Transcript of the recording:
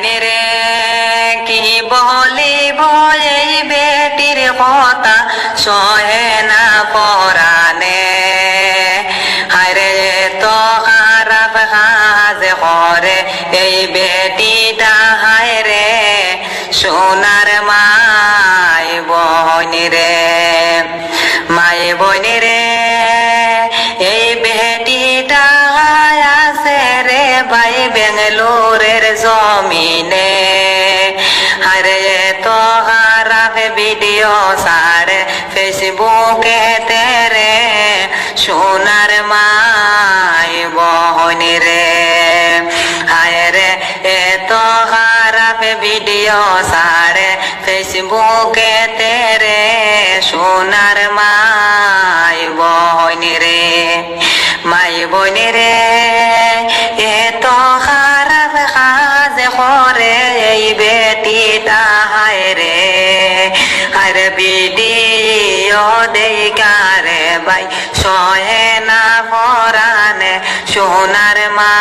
বাইনে রে, কি বলি এই বেটির কথা সহে না পরানে হায়রে তো খারাপ কাজ করে এই বেটিটা হায়রে সোনার মাই বোন রে। মাই বোন ভাই বেঙ্গলোরের জমিনে। আরে তো খারাপ ভিডিও সারে, ফেসবুকে তেরে, সোনার মাই বহন রে। হায় রে এত খারাপ ভিডিও সারে, ফেসবুকে তেরে, সোনার মাই বহন রে। মাই বোন করে এই বেটিটা হায় রে। আর ভিডিও দেখারে ভাই সহে না পরানে সোনার মাই